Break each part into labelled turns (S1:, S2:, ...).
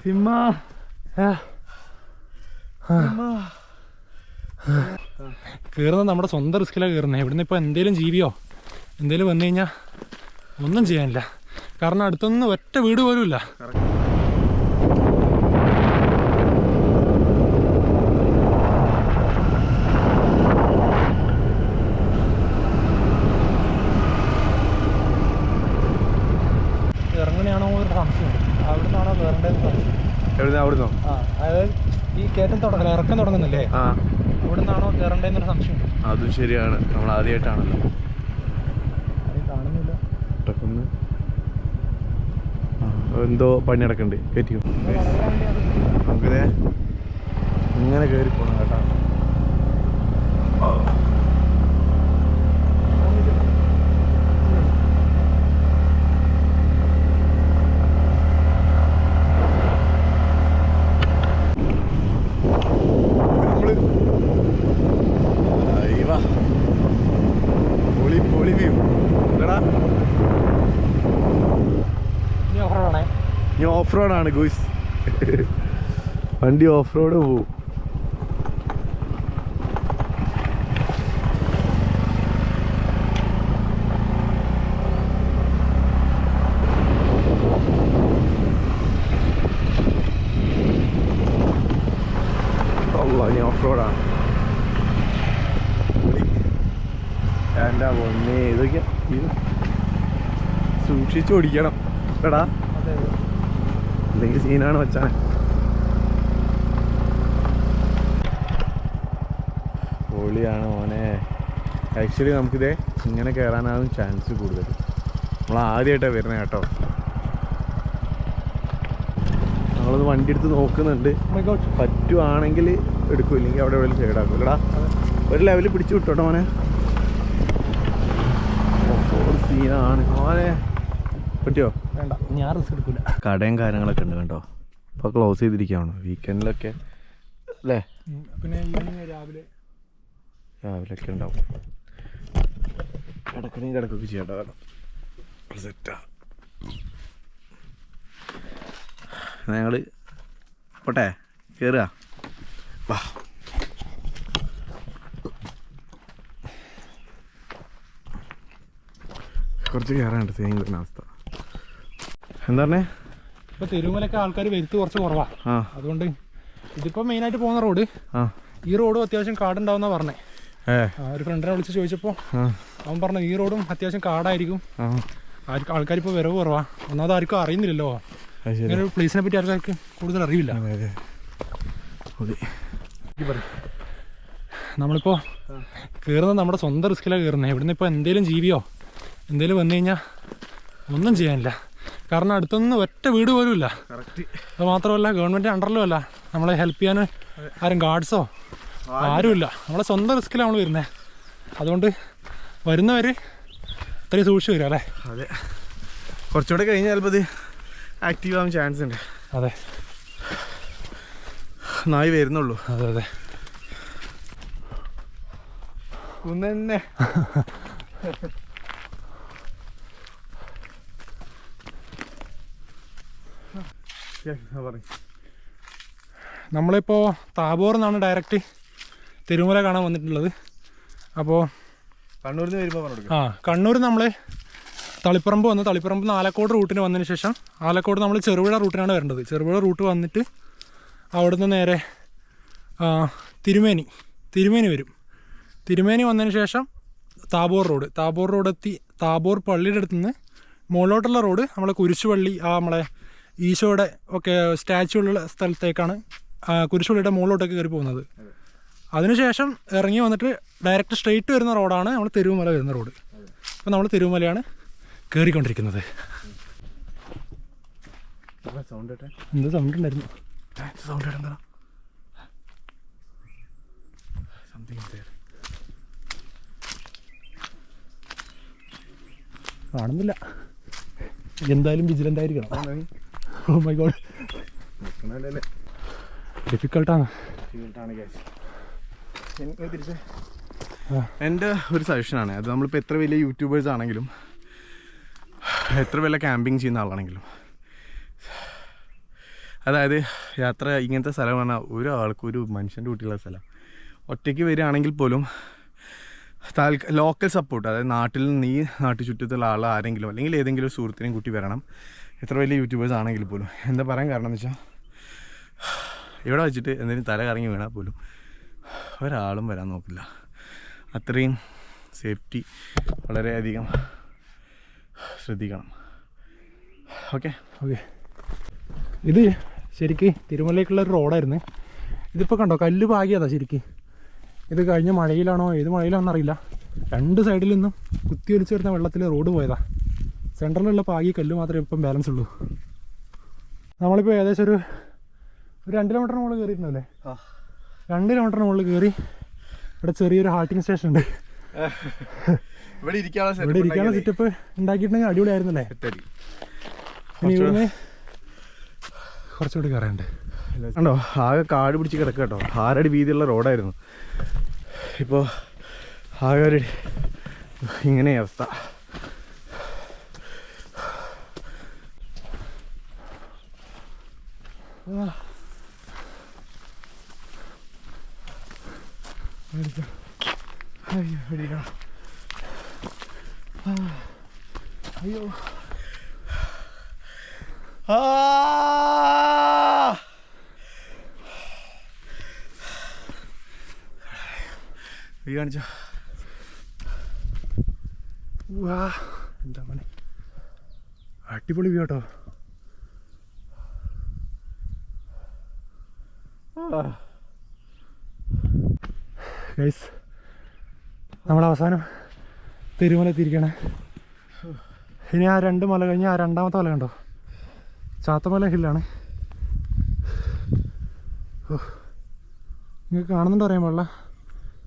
S1: തിമ്മ.
S2: കയറുന്നത് നമ്മുടെ സ്വന്തം റിസ്കിലാണ് കയറുന്നത് ഇവിടുന്ന് ഇപ്പോൾ എന്തേലും ജീവിയോ? എന്തേലും വന്നു കഴിഞ്ഞാൽ ഒന്നും ചെയ്യാനില്ല. കാരണം അടുത്തൊന്നും ഒറ്റ വീട് പോലും ഇല്ല ഇറങ്ങനെയാണോ ഒരു സംശയം അവിടെ നിന്നാണോ കയറേണ്ടതെന്ന് സംശയം
S1: എവിടുന്ന അവിടുന്നോ
S2: ആ അതായത് ഈ കയറ്റം തുടങ്ങില്ല ഇറക്കം തുടങ്ങുന്നില്ലേ
S1: ആ
S2: അവിടെ നിന്നാണോ സംശയം
S1: അതും ശരിയാണ്. നമ്മൾ ആദ്യമായിട്ടാണല്ലോ
S2: കാണുന്നില്ല.
S1: എന്തോ പണി നടക്കണ്ട്. കയറ്റിയോ നമുക്കിതേ ഇങ്ങനെ കയറി പോണം കേട്ടോ നമ്മൾ അയ്യവാ പൊളി പൊളി വ്യൂ എടാ
S2: ഇനി ഓഫറാണേ
S1: ഇനി ഓഫ് റോഡാണ് ഗൂസ് വണ്ടി ഓഫ് റോഡ് പോവും ഓഫ് ഇതൊക്കെ ഇത് സൂക്ഷിച്ച് ഓടിക്കണം എടാ അല്ലെങ്കിൽ സീനാണ് വെച്ചാൽ പൊളിയാണ് മോനെ. ആക്ച്വലി നമുക്കിതേ ഇങ്ങനെ കയറാനാകും ചാൻസ് കൂടുതൽ. നമ്മൾ ആദ്യമായിട്ടാണ് വരുന്നത് കേട്ടോ. നമ്മളത് വണ്ടി എടുത്ത് നോക്കുന്നുണ്ട് പറ്റുവാണെങ്കിൽ എടുക്കും ഇല്ലെങ്കിൽ അവിടെ എവിടെയും സൈഡാക്കും അല്ലടാ ഒരു ലെവലിൽ പിടിച്ചു വിട്ടോട്ടോ മോനെ. സീനാണ് മോനെ പറ്റിയോ?
S2: വേണ്ട. ഞാൻ റിസ്ക് എടുക്കില്ല
S1: കടയും കാര്യങ്ങളൊക്കെ ഉണ്ട് കേട്ടോ ഇപ്പോൾ ക്ലോസ് ചെയ്തിരിക്കുകയാണ്? വീക്കെൻഡിലൊക്കെ അല്ലേ?
S2: പിന്നെ ഈവനിങ് രാവിലെ.
S1: രാവിലെയൊക്കെ ഉണ്ടാവും. കിടക്കണേ കിടക്കൊക്കെ ചെയ്യട്ടോ ഞങ്ങൾ സെറ്റാ ഞങ്ങൾ പോട്ടെ കയറുക വാ. കുറച്ച് കയറാനുണ്ട് സെയിം അവസ്ഥ. എന്താ പറഞ്ഞേ?
S2: ഇപ്പൊ തിരുമലൊക്കെ ആൾക്കാർ വരുത്ത് കുറച്ച് കുറവാ. അതുകൊണ്ട് ഇതിപ്പോ മെയിൻ ആയിട്ട് പോകുന്ന റോഡ് ഈ റോഡും അത്യാവശ്യം കാടുണ്ടാവുന്ന പറഞ്ഞേ. ആ, ഒരു ഫ്രണ്ടിനെ വിളിച്ച്
S1: ചോദിച്ചപ്പോ
S2: അവൻ പറഞ്ഞു ഈ റോഡും അത്യാവശ്യം കാടായിരിക്കും. ആൾക്കാർ ഇപ്പൊ വരവ് കുറവാ. ഒന്നാമത് ആർക്കും അറിയുന്നില്ലല്ലോ. ഇങ്ങനെ ഒരു പ്ലേസിനെ പറ്റി ആൾക്കാർക്ക് കൂടുതൽ അറിയില്ല
S1: നമ്മളിപ്പോ കേറുന്നത് പൊളി
S2: നമ്മളിപ്പോൾ കയറുന്നത് നമ്മുടെ സ്വന്തം റിസ്കിലാണ് കയറുന്നത് ഇവിടുന്ന് ഇപ്പോൾ എന്തെങ്കിലും ജീവിയോ എന്തേലും വന്നു കഴിഞ്ഞാ ഒന്നും ചെയ്യാനില്ല. കാരണം അടുത്തൊന്നും ഒറ്റ വീട് പോലും ഇല്ല അത് മാത്രമല്ല ഗവൺമെന്റ് അണ്ടറിലും അല്ല. നമ്മളെ ഹെൽപ്പ് ചെയ്യാൻ ആരും ഗാർഡ്സോ ആരുമില്ല. നമ്മളെ സ്വന്തം റിസ്കിലാണ് നമ്മൾ വരുന്നത് അതുകൊണ്ട് വരുന്നവർ അത്രയും സൂക്ഷിച്ച് വരിക അല്ലേ?
S1: അതെ. കുറച്ചുകൂടെ കഴിഞ്ഞാൽ ചിലപ്പോൾ ഇത് ആക്റ്റീവ് ആവാൻ ചാൻസ് ഉണ്ട്.
S2: അതെ.
S1: നായി വരുന്നുള്ളൂ.
S2: അതെ അതെ.
S1: കുന്നെ
S2: നമ്മളിപ്പോൾ താബോർ നിന്നാണ് ഡയറക്റ്റ് തിരുമല കാണാൻ വന്നിട്ടുള്ളത്. അപ്പോൾ
S1: കണ്ണൂരിൽ നിന്ന് വരുമ്പോൾ
S2: ആ കണ്ണൂർ നമ്മൾ തളിപ്പറമ്പ് വന്ന്. തളിപ്പറമ്പ് നിന്ന് ആലക്കോട് റൂട്ടിന് വന്നതിന് ശേഷം ആലക്കോട് നമ്മൾ ചെറുപുഴ റൂട്ടിനാണ് വരേണ്ടത്. ചെറുപുഴ റൂട്ട് വന്നിട്ട് അവിടുന്ന് നേരെ തിരുമേനി തിരുമേനി വരും. തിരുമേനി വന്നതിന് ശേഷം താബോർ റോഡ് താബോർ റോഡ് എത്തി താബോർ പള്ളിയുടെ അടുത്തുനിന്ന് മുകളിലോട്ടുള്ള റോഡ് നമ്മളെ കുരിശുപള്ളി ആ നമ്മളെ ഈശോയുടെ ഒക്കെ സ്റ്റാച്ചു ഉള്ള സ്ഥലത്തേക്കാണ് കുരിശുള്ളിയുടെ മുകളിലോട്ടൊക്കെ കയറി പോകുന്നത്. അതിനുശേഷം ഇറങ്ങി വന്നിട്ട് ഡയറക്റ്റ് സ്ട്രെയിറ്റ് വരുന്ന റോഡാണ് നമ്മൾ തിരുമല വരുന്ന റോഡ്. അപ്പോൾ നമ്മൾ തിരുമലയാണ് കയറിക്കൊണ്ടിരിക്കുന്നത് എന്ത് സൗണ്ട് ഉണ്ടായിരുന്നു?
S1: സൗണ്ട് സംതിങ്
S2: കാണുന്നില്ല. എന്തായാലും വിജിലന്റ് ആയിരിക്കണം. ഓ മൈ ഗോഡ് ഡിഫിക്കൽട്ടാണ്.
S1: എന്റെ ഒരു സജഷനാണ് അത് നമ്മളിപ്പോൾ എത്ര വലിയ യൂട്യൂബേഴ്സ് ആണെങ്കിലും എത്ര വലിയ ക്യാമ്പിങ് ചെയ്യുന്ന ആളാണെങ്കിലും. അതായത് യാത്ര ഇങ്ങനത്തെ സ്ഥലം പറഞ്ഞാൽ ഒരാൾക്കും ഒരു മനുഷ്യന്റെ കൂട്ടിയുള്ള സ്ഥലം. ഒറ്റയ്ക്ക് വരികയാണെങ്കിൽ പോലും ലോക്കൽ സപ്പോർട്ട് അതായത് നാട്ടിൽ നിന്ന് ഈ ചുറ്റത്തുള്ള ആൾ ആരെങ്കിലും അല്ലെങ്കിൽ ഏതെങ്കിലും ഒരു സുഹൃത്തിനെയും കൂട്ടി വരണം. എത്ര വലിയ യൂട്യൂബേഴ്സ് ആണെങ്കിൽ പോലും. എന്താ പറയാൻ കാരണം എന്ന് വെച്ചാൽ ഇവിടെ വെച്ചിട്ട് എന്തെങ്കിലും തല കറങ്ങി വീണാൽ പോലും ഒരാളും വരാൻ നോക്കില്ല. അത്രയും സേഫ്റ്റി വളരെയധികം ശ്രദ്ധിക്കണം. ഓക്കെ
S2: ഓക്കെ ഇത് ശരിക്ക് തിരുമലയ്ക്കുള്ള ഒരു റോഡായിരുന്നു ഇതിപ്പോൾ കണ്ടോ കല്ല് പാകിയതാ ശരിക്ക്. ഇത് കഴിഞ്ഞ മഴയിലാണോ ഏത് മഴയിലാണെന്ന് അറിയില്ല. രണ്ട് സൈഡിൽ നിന്നും കുത്തി ഒലിച്ചു വരുന്ന വെള്ളത്തിൽ റോഡ് പോയതാ. സെന്ററിലുള്ള പാകി കല്ല് മാത്രമേ ഇപ്പം ബാലൻസ് ഉള്ളൂ. നമ്മളിപ്പോൾ ഏകദേശം ഒരു ഒരു രണ്ട് കിലോമീറ്റർ മുകളിൽ കയറിയിട്ടുണ്ടല്ലേ രണ്ട് കിലോമീറ്റർ മുകളിൽ കയറി ഇവിടെ ചെറിയൊരു ഹാൾട്ടിങ് സ്റ്റേഷൻ ഉണ്ട്.
S1: ഇവിടെ ഇരിക്കാനുള്ള
S2: ഇവിടെ ഇരിക്കാനുള്ള സെറ്റപ്പ് ഉണ്ടാക്കിയിട്ടുണ്ടെങ്കിൽ അടിപൊളിയായിരുന്നല്ലേ? ഇനി ഇവിടുന്ന് കുറച്ചുകൂടി കയറാനുണ്ട്
S1: കണ്ടോ? ആകെ കാട് പിടിച്ച് കിടക്കുക കേട്ടോ. ആരടി വീതിയുള്ള റോഡായിരുന്നു. ഇപ്പോൾ ആകെ ഒരു ഇങ്ങനെ അവസ്ഥ. അയ്യോ. അയ്യോ ആ. ഈ കാണിച്ചോ.
S2: വാ എന്താ മോനെ? അടിപൊളി വ്യൂ കേട്ടോ ഗൈസ് നമ്മൾ അവസാനം തിരുമല എത്തിയിരിക്കണേ. ഇനി ആ രണ്ട് മല കഴിഞ്ഞ് ആ രണ്ടാമത്തെ മല കണ്ടോ? ചാത്തമല ഹില്ലാണ്. നിങ്ങൾക്ക് കാണുന്നുണ്ടോ അറിയാൻ പാടില്ല?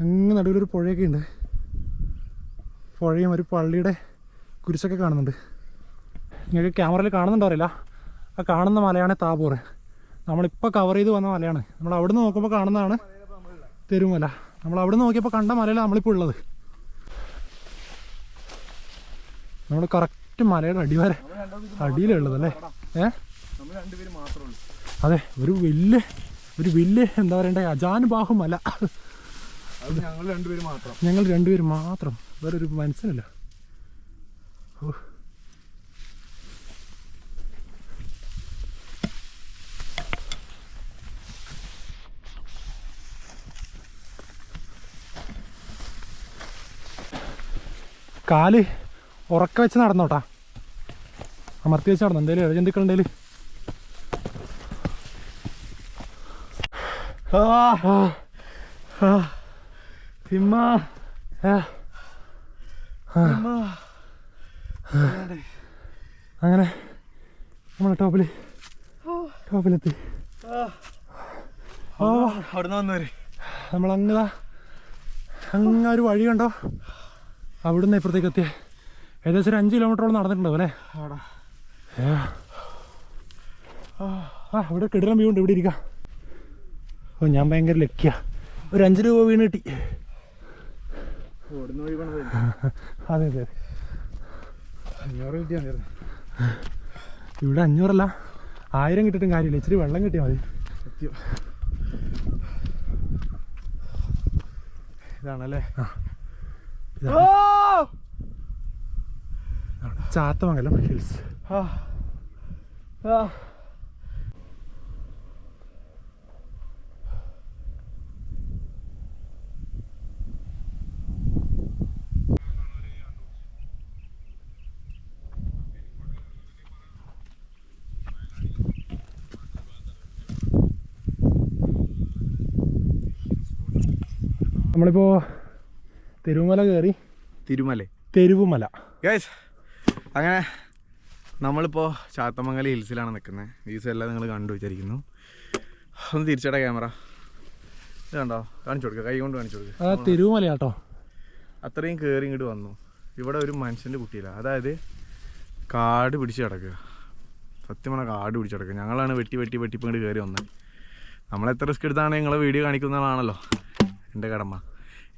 S2: അങ്ങ് നടുവിലൊരു പുഴയൊക്കെ ഉണ്ട്. പുഴയും ഒരു പള്ളിയുടെ കുരിശൊക്കെ കാണുന്നുണ്ട്. നിങ്ങൾക്ക് ക്യാമറയിൽ കാണുന്നുണ്ടോ അറിയില്ല. ആ കാണുന്ന മലയാണ് താപൂർ. നമ്മളിപ്പോൾ കവർ ചെയ്ത് വന്ന മലയാണ്. നമ്മൾ അവിടെ നിന്ന് നോക്കുമ്പോൾ കാണുന്നതാണ് തെരുമല. നമ്മൾ അവിടെ നിന്ന് നോക്കിയപ്പോൾ കണ്ട മലയിലാണ് നമ്മളിപ്പോൾ ഉള്ളത്. നമ്മൾ കറക്റ്റ് മലയുടെ അടിവരെ അടിയിലുള്ളത് അല്ലേ? ഏ? അതെ ഒരു വലിയ ഒരു വലിയ എന്താ പറയണ്ടേ അജാനുബാഹു മല
S1: ഞങ്ങൾ രണ്ടുപേര് മാത്രം.
S2: ഞങ്ങൾ രണ്ടുപേര് മാത്രം. വേറെ ഒരു മനസ്സിനല്ല കാൽ ഉറക്ക വെച്ച് നടന്നോട്ടാ. അമർത്തി വെച്ച് നടന്നു? എന്തേലും ഇഴജന്തുക്കൾ ആ.
S1: ആ.
S2: ആ.
S1: തിമ്മ
S2: അങ്ങനെ നമ്മൾ ടോപ്പിൽ ടോപ്പിലെത്തി
S1: ഓ അവിടുന്ന് വന്നവര്.
S2: നമ്മൾ അങ്ങതാ അങ്ങ ഒരു വഴി കണ്ടോ? അവിടുന്ന് ഇപ്പുറത്തേക്ക് എത്തിയ. ഏകദേശം ഒരു അഞ്ച് കിലോമീറ്ററോളം നടന്നിട്ടുണ്ടാവും അല്ലേ. ആ ഇവിടെ കിടിലം വ്യൂ ഉണ്ട് ഇവിടെ ഇരിക്കാം. ഓ ഞാൻ ഭയങ്കര ലക്കിയ ഒരു അഞ്ച് രൂപ വീണ് കിട്ടി. അതെ അതെ
S1: അഞ്ഞൂറ് കിട്ടിയാ
S2: ഇവിടെ അഞ്ഞൂറല്ല ആയിരം കിട്ടിയിട്ടും കാര്യമില്ല. ഇച്ചിരി വെള്ളം കിട്ടിയാൽ മതി.
S1: ഇതാണല്ലേ?
S2: ഇതാണ് ഇതാണ് ചാത്തമംഗലം ഹിൽസ്.
S1: ആ. ആ.
S2: നമ്മളിപ്പോൾ തെരുവുമല കേറി.
S1: തിരുമല.
S2: തെരുവുമല.
S1: ഗൈസ് അങ്ങനെ നമ്മളിപ്പോൾ ചാത്തമംഗലം ഹിൽസിലാണ് നിൽക്കുന്നത് വ്യൂസ് എല്ലാം നിങ്ങൾ കണ്ടു വിചാരിക്കുന്നു. ഒന്ന് തിരിച്ചട ക്യാമറ. ഇത് കണ്ടോ? കാണിച്ചു കൊടുക്കുക കൈ കൊണ്ട് കാണിച്ചു കൊടുക്കുക
S2: തിരുവുമല കേട്ടോ
S1: അത്രയും കയറി ഇങ്ങോട്ട് വന്നു. ഇവിടെ ഒരു മനുഷ്യന്റെ കുട്ടിയില്ല. അതായത് കാട് പിടിച്ച് കിടക്കുക. സത്യം പറഞ്ഞാൽ കാട് പിടിച്ച് കിടക്കുക. ഞങ്ങളാണ് വെട്ടി വെട്ടി വെട്ടി ഇങ്ങോട്ട് കയറി വന്നത് നമ്മളെത്ര റിസ്ക് എടുത്താണ് നിങ്ങളെ വീഡിയോ കാണിക്കുന്നതാണല്ലോ. എന്റെ കടമ.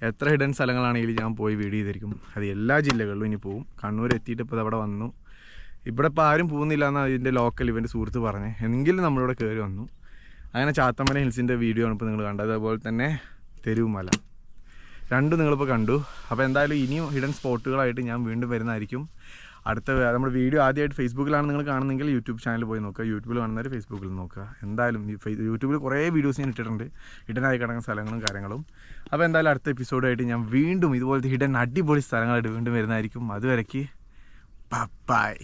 S1: എത്ര ഹിഡൻ സ്ഥലങ്ങളാണെങ്കിലും ഞാൻ പോയി വീട് ചെയ്തിരിക്കും. അത് എല്ലാ ജില്ലകളിലും ഇനി പോവും. കണ്ണൂർ എത്തിയിട്ട് ഇപ്പോൾ അവിടെ വന്നു. ഇവിടെ ഇപ്പോൾ ആരും പോകുന്നില്ല എന്നാണ് ഇതിന്റെ ലോക്കൽ ഇവന്റെ സുഹൃത്ത് പറഞ്ഞത് എങ്കിലും നമ്മളിവിടെ കയറി വന്നു. അങ്ങനെ ചാത്തമ്പല ഹിൽസിന്റെ വീഡിയോ ആണ് ഇപ്പോൾ നിങ്ങൾ കണ്ടത്. അതുപോലെ തന്നെ തെരുവുമല. രണ്ടും നിങ്ങളിപ്പോൾ കണ്ടു. അപ്പോൾ എന്തായാലും ഇനിയും ഹിഡൻ സ്പോട്ടുകളായിട്ട് ഞാൻ വീണ്ടും വരുന്നതായിരിക്കും. അടുത്ത നമ്മുടെ വീഡിയോ ആദ്യമായിട്ട് ഫേസ്ബുക്കിലാണ് നിങ്ങൾ കാണുന്നെങ്കിൽ യൂട്യൂബ് ചാനൽ പോയി നോക്കുക. യൂട്യൂബിൽ കാണുന്നവർ ഫേസ്ബുക്കിൽ നോക്കുക. എന്തായാലും യൂട്യൂബിൽ കുറേ വീഡിയോസ് ഞാൻ ഇട്ടിട്ടുണ്ട്. ഹിഡനായി കിടക്കുന്ന സ്ഥലങ്ങളും കാര്യങ്ങളും. അപ്പോൾ എന്തായാലും അടുത്ത എപ്പിസോഡായിട്ട് ഞാൻ വീണ്ടും ഇതുപോലത്തെ ഹിഡൻ അടിപൊളി സ്ഥലങ്ങളായിട്ട് വീണ്ടും വരുന്നതായിരിക്കും. അതുവരയ്ക്ക് ബൈ